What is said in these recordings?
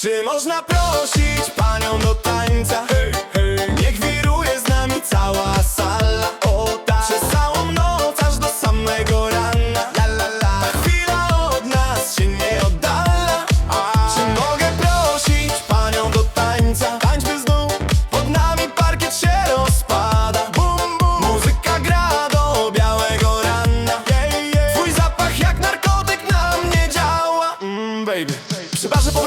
Czy można prosić panią do tańca? Niech wiruje z nami cała sala. O tak. Przez całą noc aż do samego rana. La, la, la. Ta chwila od nas się nie oddala. Czy mogę prosić panią do tańca? Tańczmy znów Pod nami parkiet się rozpada. Bum, bum. Muzyka gra do białego rana. Twój zapach jak narkotyk na mnie działa. Mm, baby. Przy barze po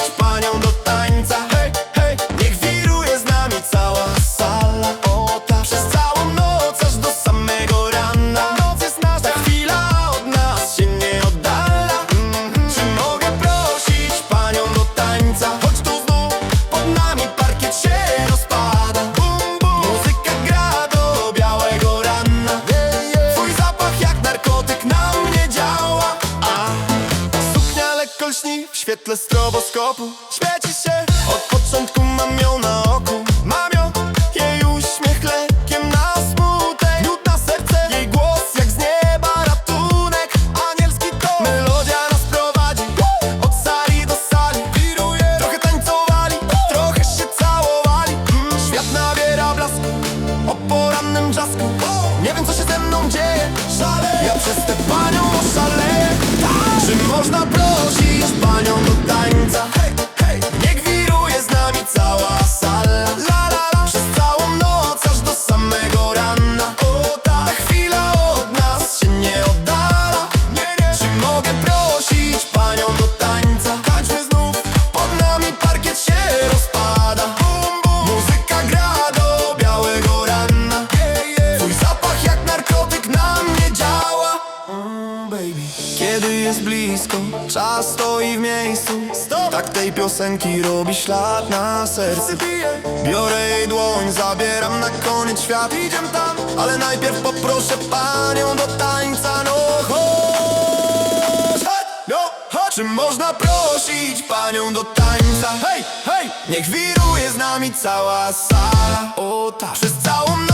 panią do świetle stroboskopu. Świeci się, od początku mam ją na oku. Mam ją, jej uśmiech lekiem na smutek. Miód na serce, jej głos jak z nieba ratunek. Anielski to melodia nas prowadzi. Od sali do sali wiruje Trochę tańcowali, trochę się całowali. Świat nabiera blasku o porannym brzasku Nie wiem co się ze mną dzieje, szaleję Ja przez tę panią oszaleję. Czy można prosić panią blisko, czas stoi w miejscu. Tak tej piosenki robi ślad na sercu. Biorę jej dłoń, zabieram na koniec świat. Idziemy tam, ale najpierw poproszę panią do tańca. No chodź, chodź, no chodź. Czy można prosić panią do tańca? Hej, hej, niech wiruje z nami cała sala. O tak, przez całą noc